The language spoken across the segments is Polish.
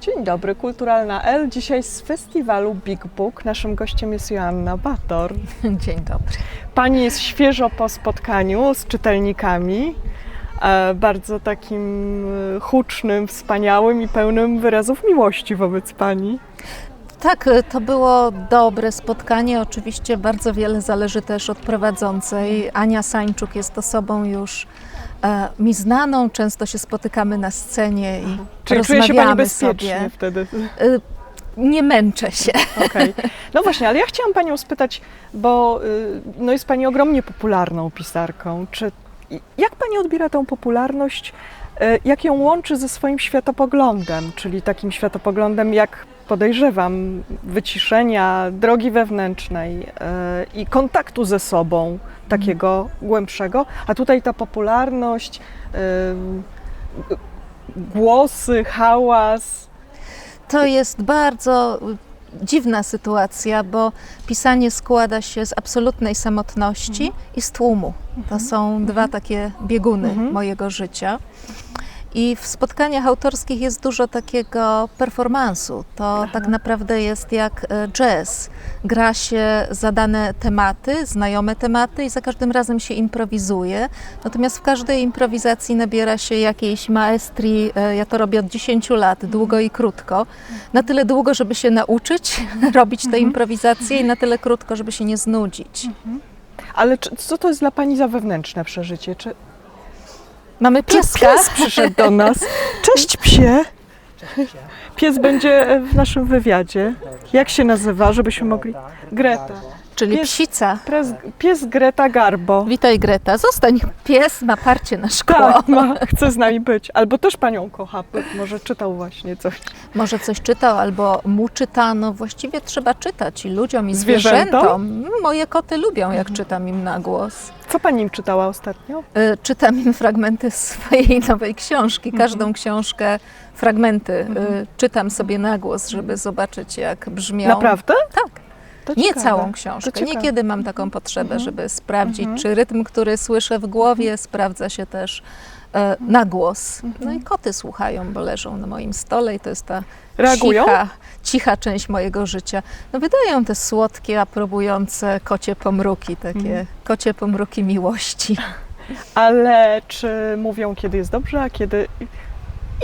Dzień dobry, Kulturalna L. Dzisiaj z festiwalu Big Book. Naszym gościem jest Joanna Bator. Dzień dobry. Pani jest świeżo po spotkaniu z czytelnikami. e, Bardzo takim e, hucznym, wspaniałym i pełnym wyrazów miłości wobec Pani. Tak, y, to było dobre spotkanie. Oczywiście bardzo wiele zależy też od prowadzącej. Ania Sańczuk jest osobą już e, mi znaną. Często się spotykamy na scenie i Czyli czuje się Pani rozmawiamy bezpiecznie sobie. wtedy. Y, nie męczę się. Okej. No właśnie, ale ja chciałam Panią spytać, bo y, no jest Pani ogromnie popularną pisarką. Czy, jak Pani odbiera tą popularność? Y, Jak ją łączy ze swoim światopoglądem, czyli takim światopoglądem, jak podejrzewam, wyciszenia, drogi wewnętrznej y, i kontaktu ze sobą takiego głębszego, a tutaj ta popularność, y, głosy, hałas. To jest bardzo dziwna sytuacja, bo pisanie składa się z absolutnej samotności i z tłumu. To są dwa takie bieguny Mhm. mojego życia. I w spotkaniach autorskich jest dużo takiego performansu. To tak naprawdę jest jak e, jazz. Gra się zadane tematy, znajome tematy i za każdym razem się improwizuje. Natomiast w każdej improwizacji nabiera się jakiejś maestrii. e, Ja to robię od 10 lat, długo i krótko. Na tyle długo, żeby się nauczyć robić te improwizacje i na tyle krótko, żeby się nie znudzić. Ale co to jest dla Pani za wewnętrzne przeżycie? Czy Mamy pieska. pies przyszedł do nas? Cześć psie! Pies będzie w naszym wywiadzie. Jak się nazywa, żebyśmy mogli... Greta. Czyli Pies- psica. Pies, pies Greta Garbo. Witaj Greta, zostań. Pies ma parcie na szkło. Tak, ma, chce z nami być. Albo też Panią kocha. Może czytał właśnie coś. Może coś czytał, albo mu czytano. Właściwie trzeba czytać i ludziom, i Zwierzętom? zwierzętom. Moje koty lubią, jak czytam im na głos. Co Pani im czytała ostatnio? Y, Czytam im fragmenty swojej nowej książki. Każdą książkę, fragmenty y, czytam sobie na głos, żeby zobaczyć, jak brzmią. Naprawdę? Tak. To Nie ciekawe. całą książkę. Niekiedy mam taką potrzebę, żeby sprawdzić, czy rytm, który słyszę w głowie, sprawdza się też e, na głos. No i koty słuchają, bo leżą na moim stole i to jest ta Reagują? cicha, cicha część mojego życia. No wydają te słodkie, aprobujące kocie pomruki, takie kocie pomruki miłości. Ale czy mówią, kiedy jest dobrze, a kiedy...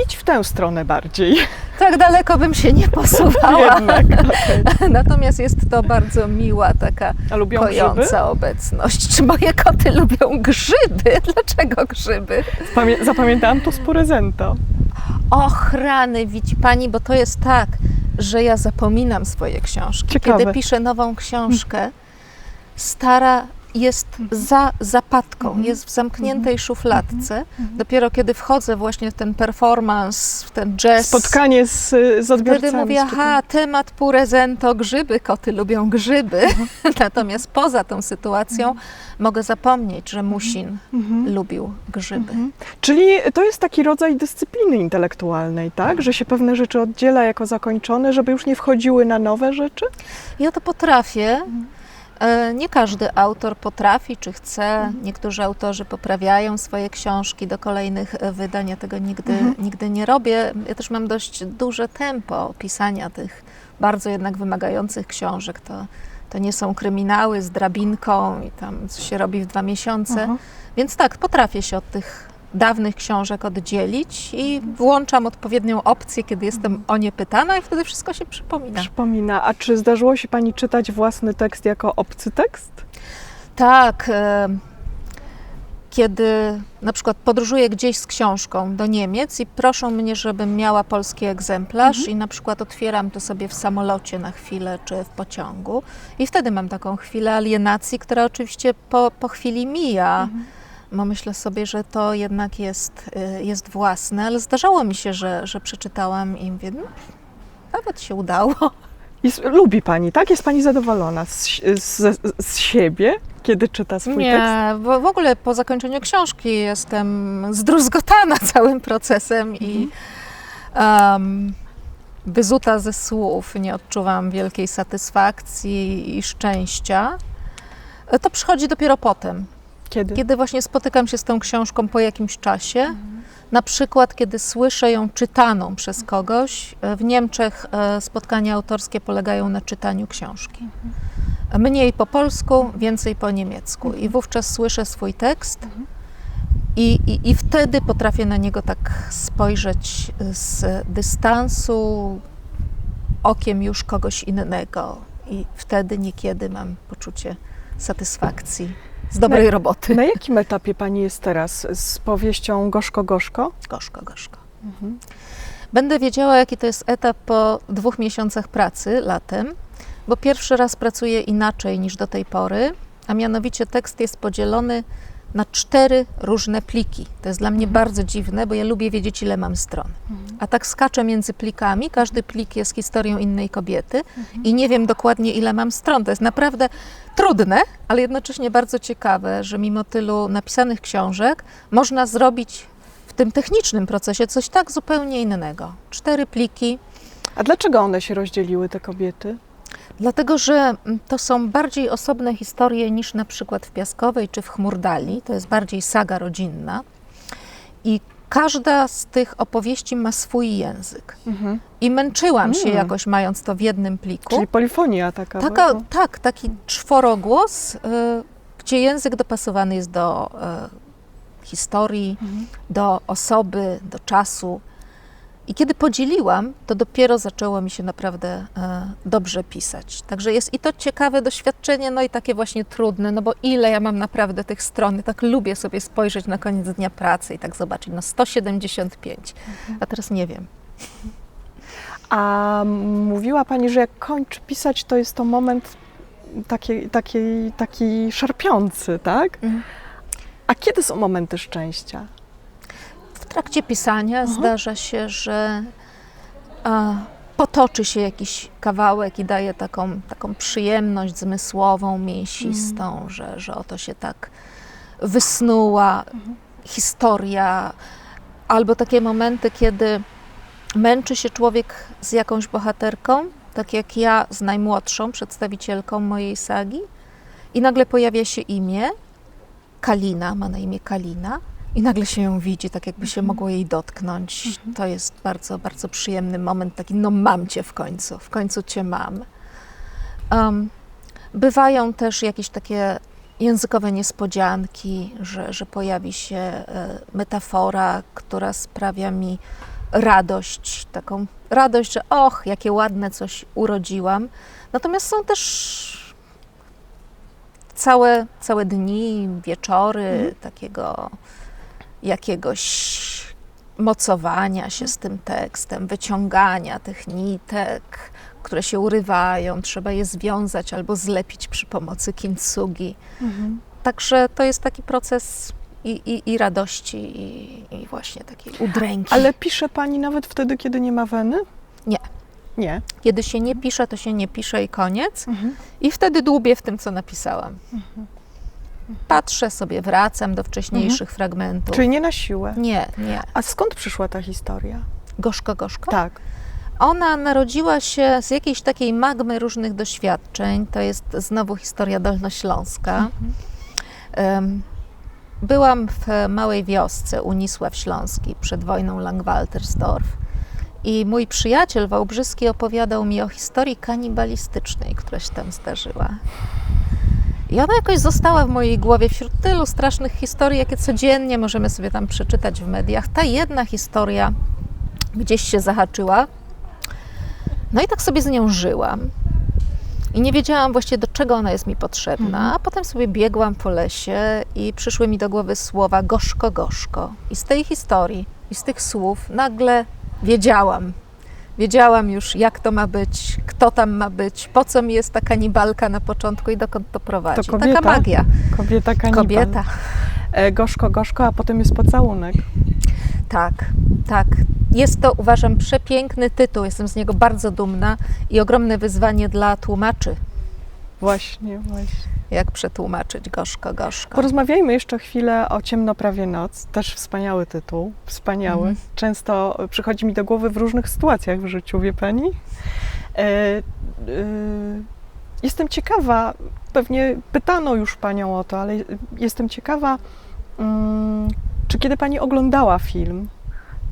Idź w tę stronę bardziej. Tak daleko bym się nie posuwała. Jednak. okej. Natomiast jest to bardzo miła, taka A lubią grzyby? kojąca obecność. Czy moje koty lubią grzyby? Dlaczego grzyby? Pamię- zapamiętałam to z prezento. Och, rany, widzi pani, bo to jest tak, że ja zapominam swoje książki. Ciekawe. Kiedy piszę nową książkę, stara jest za zapadką, jest w zamkniętej szufladce. Dopiero kiedy wchodzę właśnie w ten performance, w ten jazz, Spotkanie z, z odbiorcami. wtedy mówię, aha, temat purezento, grzyby, koty lubią grzyby. Natomiast poza tą sytuacją mogę zapomnieć, że Musin lubił grzyby. Czyli to jest taki rodzaj dyscypliny intelektualnej, tak? Że się pewne rzeczy oddziela jako zakończone, żeby już nie wchodziły na nowe rzeczy? Ja to potrafię. E, Nie każdy autor potrafi czy chce. Niektórzy autorzy poprawiają swoje książki do kolejnych e, wydań. Ja tego nigdy, nigdy nie robię. Ja też mam dość duże tempo pisania tych bardzo jednak wymagających książek. To, to nie są kryminały z drabinką i tam się robi w dwa miesiące. Aha. Więc tak, potrafię się od tych dawnych książek oddzielić i włączam odpowiednią opcję, kiedy jestem o nie pytana i wtedy wszystko się przypomina. Przypomina. A czy zdarzyło się Pani czytać własny tekst jako obcy tekst? Tak. e, Kiedy na przykład podróżuję gdzieś z książką do Niemiec i proszą mnie, żebym miała polski egzemplarz i na przykład otwieram to sobie w samolocie na chwilę czy w pociągu i wtedy mam taką chwilę alienacji, która oczywiście po, po chwili mija. Bo myślę sobie, że to jednak jest, y, jest własne, ale zdarzało mi się, że, że przeczytałam i mówię, no, nawet się udało. Jest, lubi Pani, tak? Jest Pani zadowolona z, z, z siebie, kiedy czyta swój tekst? Nie, w, w ogóle po zakończeniu książki jestem zdruzgotana całym procesem i um, wyzuta ze słów. Nie odczuwam wielkiej satysfakcji i szczęścia. To przychodzi dopiero potem. Kiedy? Kiedy właśnie spotykam się z tą książką po jakimś czasie, na przykład kiedy słyszę ją czytaną przez kogoś. E, W Niemczech e, spotkania autorskie polegają na czytaniu książki. Mniej po polsku, więcej po niemiecku. I wówczas słyszę swój tekst i, i, i wtedy potrafię na niego tak spojrzeć z dystansu, okiem już kogoś innego. I wtedy niekiedy mam poczucie satysfakcji z dobrej Na- roboty. Na jakim etapie pani jest teraz z powieścią Gorzko Gorzko? Gorzko, gorzko. Będę wiedziała, jaki to jest etap po dwóch miesiącach pracy latem, bo pierwszy raz pracuję inaczej niż do tej pory, a mianowicie tekst jest podzielony na cztery różne pliki. To jest dla mnie bardzo dziwne, bo ja lubię wiedzieć, ile mam stron. A tak skaczę między plikami, każdy plik jest historią innej kobiety i nie wiem dokładnie, ile mam stron. To jest naprawdę trudne, ale jednocześnie bardzo ciekawe, że mimo tylu napisanych książek można zrobić w tym technicznym procesie coś tak zupełnie innego. Cztery pliki, A dlaczego one się rozdzieliły, te kobiety? Dlatego że mm, to są bardziej osobne historie niż na przykład w Piaskowej czy w Chmurdali. To jest bardziej saga rodzinna. I każda z tych opowieści ma swój język. Mhm. I męczyłam się Mm. jakoś mając to w jednym pliku. Czyli polifonia taka. Taka, bo- tak, taki czworogłos, y, gdzie język dopasowany jest do y, historii, Mhm. do osoby, do czasu. I kiedy podzieliłam, to dopiero zaczęło mi się naprawdę y, dobrze pisać. Także jest i to ciekawe doświadczenie, no i takie właśnie trudne, no bo ile ja mam naprawdę tych stron. Tak lubię sobie spojrzeć na koniec dnia pracy i tak zobaczyć, no 175, a teraz nie wiem. A mówiła pani, że jak kończy pisać, to jest to moment taki, taki, taki szarpiący, tak? Mhm. A kiedy są momenty szczęścia? W trakcie pisania Aha. zdarza się, że a, potoczy się jakiś kawałek i daje taką, taką przyjemność zmysłową, mięsistą, że, że oto się tak wysnuła historia, albo takie momenty, kiedy męczy się człowiek z jakąś bohaterką, tak jak ja z najmłodszą przedstawicielką mojej sagi, i nagle pojawia się imię, Kalina, ma na imię Kalina, i nagle się ją widzi, tak jakby się mogło jej dotknąć. To jest bardzo, bardzo przyjemny moment, taki no mam cię w końcu, w końcu cię mam. Um, bywają też jakieś takie językowe niespodzianki, że, że pojawi się e, metafora, która sprawia mi radość, taką radość, że och, jakie ładne coś urodziłam. Natomiast są też całe, całe dni, wieczory takiego jakiegoś mocowania się z tym tekstem, wyciągania tych nitek, które się urywają, trzeba je związać albo zlepić przy pomocy kintsugi. Także to jest taki proces i, i, i radości, i, i właśnie takiej udręki. Ale pisze pani nawet wtedy, kiedy nie ma weny? Nie. Nie. Kiedy się nie pisze, to się nie pisze i koniec. I wtedy dłubię w tym, co napisałam. Patrzę sobie, wracam do wcześniejszych fragmentów. Czyli nie na siłę. Nie, nie. A skąd przyszła ta historia? Gorzko, gorzko? Tak. Ona narodziła się z jakiejś takiej magmy różnych doświadczeń. To jest znowu historia dolnośląska. Em, Byłam w małej wiosce Unisław Śląski przed wojną Langwaltersdorf i mój przyjaciel Wałbrzyski opowiadał mi o historii kanibalistycznej, która się tam zdarzyła. I ona jakoś została w mojej głowie wśród tylu strasznych historii, jakie codziennie możemy sobie tam przeczytać w mediach. Ta jedna historia gdzieś się zahaczyła. No i tak sobie z nią żyłam. I nie wiedziałam właściwie, do czego ona jest mi potrzebna. A potem sobie biegłam po lesie i przyszły mi do głowy słowa gorzko, gorzko. I z tej historii, i z tych słów nagle wiedziałam. Wiedziałam już, jak to ma być, kto tam ma być, po co mi jest ta kanibalka na początku i dokąd to prowadzi. To kobieta? Taka magia. Kobieta kanibal. Kobieta. E, gorzko, gorzko, a potem jest pocałunek. Tak, tak. Jest to, uważam, przepiękny tytuł. Jestem z niego bardzo dumna i ogromne wyzwanie dla tłumaczy. Właśnie, właśnie. Jak przetłumaczyć gorzko, gorzko. Porozmawiajmy jeszcze chwilę o Ciemno prawie noc. Też wspaniały tytuł. Wspaniały. Mhm. Często przychodzi mi do głowy w różnych sytuacjach w życiu, wie Pani? E, e, jestem ciekawa, pewnie pytano już panią o to, ale jestem ciekawa, mm, czy kiedy pani oglądała film,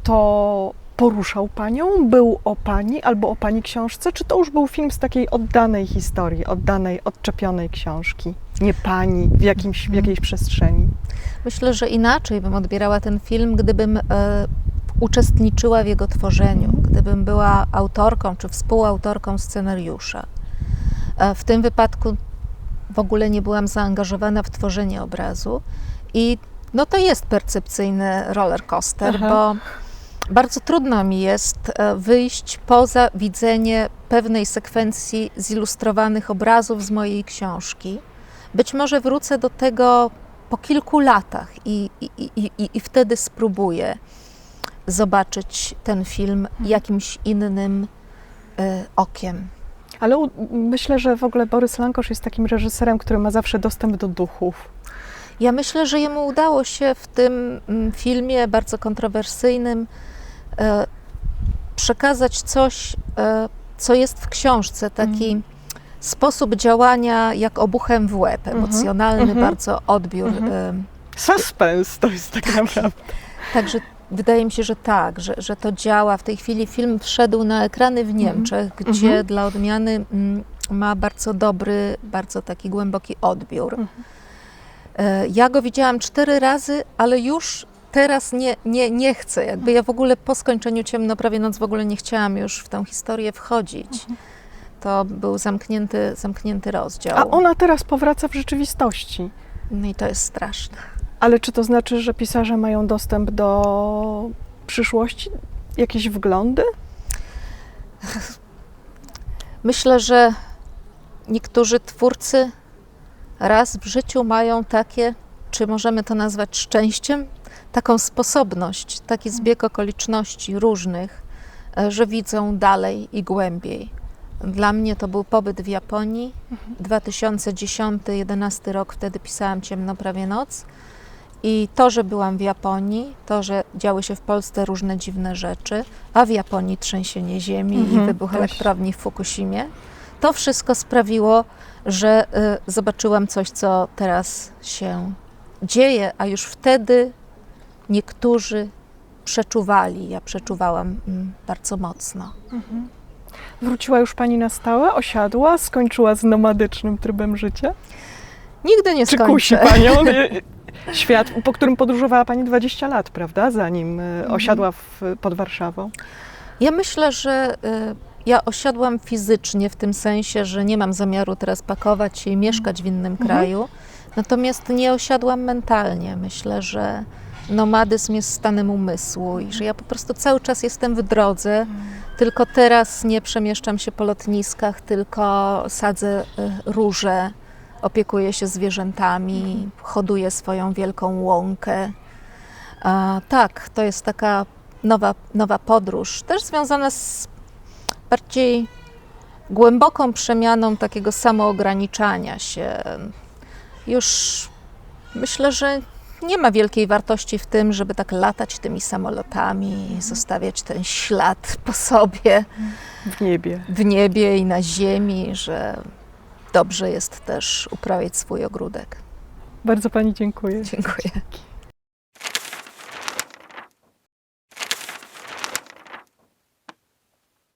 to poruszał panią, był o pani albo o pani książce, czy to już był film z takiej oddanej historii, oddanej, odczepionej książki? Nie pani w, jakimś, w jakiejś przestrzeni. Myślę, że inaczej bym odbierała ten film, gdybym e, uczestniczyła w jego tworzeniu, gdybym była autorką czy współautorką scenariusza. E, w tym wypadku w ogóle nie byłam zaangażowana w tworzenie obrazu i no to jest percepcyjny roller coaster, Aha. bo bardzo trudno mi jest e, wyjść poza widzenie pewnej sekwencji zilustrowanych obrazów z mojej książki. Być może wrócę do tego po kilku latach i, i, i, i, wtedy spróbuję zobaczyć ten film jakimś innym e, okiem. Ale u, myślę, że w ogóle Borys Lankosz jest takim reżyserem, który ma zawsze dostęp do duchów. Ja myślę, że jemu udało się w tym mm, filmie bardzo kontrowersyjnym e, przekazać coś, e, co jest w książce, taki sposób działania jak obuchem w łeb, Mhm. emocjonalny Mhm. bardzo odbiór. Mhm. e, Suspens to jest tak naprawdę. Także wydaje mi się, że tak, że, że to działa. W tej chwili film wszedł na ekrany w Niemczech, gdzie Mhm. dla odmiany mm, ma bardzo dobry, bardzo taki głęboki odbiór. E, Ja go widziałam cztery razy, ale już teraz nie, nie, nie chcę. Jakby ja w ogóle po skończeniu Ciemno prawie noc w ogóle nie chciałam już w tę historię wchodzić. To był zamknięty, zamknięty rozdział. A ona teraz powraca w rzeczywistości. No i to jest straszne. Ale czy to znaczy, że pisarze mają dostęp do przyszłości? Jakieś wglądy? Myślę, że niektórzy twórcy raz w życiu mają takie, czy możemy to nazwać szczęściem, taką sposobność, taki zbieg okoliczności różnych, e, że widzą dalej i głębiej. Dla mnie to był pobyt w Japonii, 2010-2011 rok, wtedy pisałam Ciemno prawie noc. I to, że byłam w Japonii, to, że działy się w Polsce różne dziwne rzeczy, a w Japonii trzęsienie ziemi Mhm, i wybuch też. elektrowni w Fukushimie, to wszystko sprawiło, że y, zobaczyłam coś, co teraz się dzieje, a już wtedy niektórzy przeczuwali. Ja przeczuwałam mm, bardzo mocno. Wróciła już pani na stałe? Osiadła? Skończyła z nomadycznym trybem życia? Nigdy nie Czy skończę. kusi panią świat, po którym podróżowała pani 20 lat, prawda? Zanim e, Mhm. osiadła w, pod Warszawą. Ja myślę, że y, ja osiadłam fizycznie w tym sensie, że nie mam zamiaru teraz pakować się i mieszkać w innym Mhm. kraju. Natomiast nie osiadłam mentalnie. Myślę, że nomadyzm jest stanem umysłu i że ja po prostu cały czas jestem w drodze. Mhm. Tylko teraz nie przemieszczam się po lotniskach, tylko sadzę y, róże, opiekuję się zwierzętami, hoduję swoją wielką łąkę. A, tak, to jest taka nowa, nowa podróż, też związana z bardziej głęboką przemianą takiego samoograniczania się. Już myślę, że nie ma wielkiej wartości w tym, żeby tak latać tymi samolotami, zostawiać ten ślad po sobie W niebie. w niebie i na ziemi, że dobrze jest też uprawiać swój ogródek. Bardzo pani dziękuję. Dziękuję.